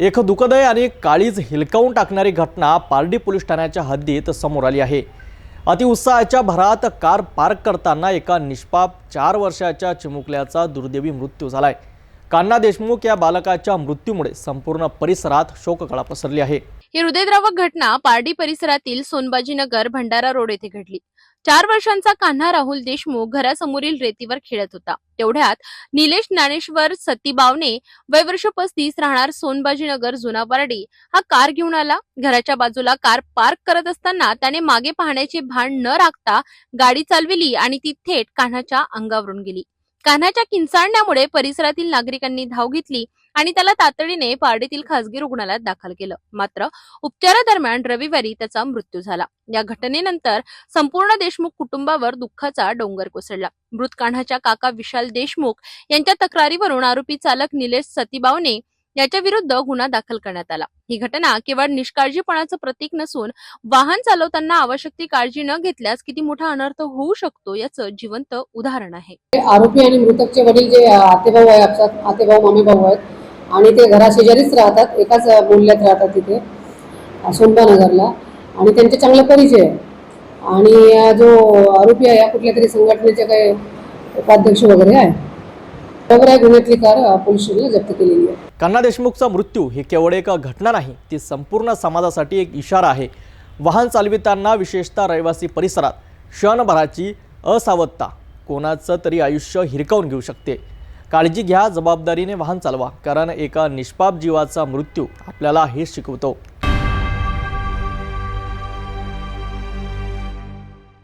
एक दुःखदय आणि काळीज हिलकावून टाकणारी घटना पारडी पोलीस ठाण्याच्या हद्दीत समोर आली आहे. अतिउत्साहाच्या भरात कार पार्क करताना एका निष्पाप चार वर्षाच्या चिमुकल्याचा दुर्दैवी मृत्यू झाला आहे कान्ना देशमुख या बालकाच्या मृत्यूमुळे संपूर्ण परिसरात शोककळा पसरली आहे. ही हृदयद्रावक घटना पारडी परिसरातील सोनबाजीनगर भंडारा रोड येथे घडली. चार वर्षांचा कान्हा राहुल देशमुख घरासमोरील रेतीवर खेळत होता. तेवढ्यात निलेश ज्ञानेश्वर सतीबावने वय वर्ष पस्तीस राहणार सोनबाजीनगर जुना पारडी हा कार घेऊन आला. घराच्या बाजूला कार पार्क करत असताना त्याने मागे पाहण्याचे भान न राखता गाडी चालविली आणि ती थेट कान्हाच्या अंगावरून गेली. कान्हाच्या किंचाळण्यामुळे परिसरातील नागरिकांनी धाव घेतली आणि त्याला तातडीने पारडीतील खासगी रुग्णालयात दाखल केलं. मात्र उपचारादरम्यान रविवारी त्याचा मृत्यू झाला. या घटनेनंतर संपूर्ण देशमुख कुटुंबावर दुःखाचा डोंगर कोसळला. मृत कान्हाच्या काका विशाल देशमुख यांच्या तक्रारीवरून आरोपी चालक निलेश सतीबावने याच्या विरुद्ध गुन्हा दाखल करण्यात आला. ही घटना केवळ निष्काळजीपणाचं प्रतीक नसून वाहन चालवताना आवश्यक ती काळजी न घेतल्यास किती मोठा अनर्थ होऊ शकतो याचं जिवंत उदाहरण आहे. आरोपी आणि मृतकचे वडील जे आतेभाऊ आहे आपसात आतेभाऊ मामे भाऊ आहेत. आणि ते घराशेजारीच राहतात एकाच बोलल्यात राहतात तिथे सोनबानगरला. आणि त्यांचे चांगले परिचय आहे. आणि जो आरोपी आहे या कुठल्या तरी संघटनेचे काही उपाध्यक्ष वगैरे आहे. बरोबर गुन्ह्यातली कार पोलिसांनी जप्त केलेली आहे कान्हा देशमुखचा मृत्यू ही केवळ एक घटना नाही ती संपूर्ण समाजासाठी एक इशारा आहे. वाहन चालविताना विशेषतः रहिवासी परिसरात क्षणभराची असावधता. कोणाचं तरी आयुष्य हिरकावून घेऊ शकते. काळजी घ्या जबाबदारीने वाहन चालवा कारण एका निष्पाप जीवाचा मृत्यू आपल्याला हे शिकवतो.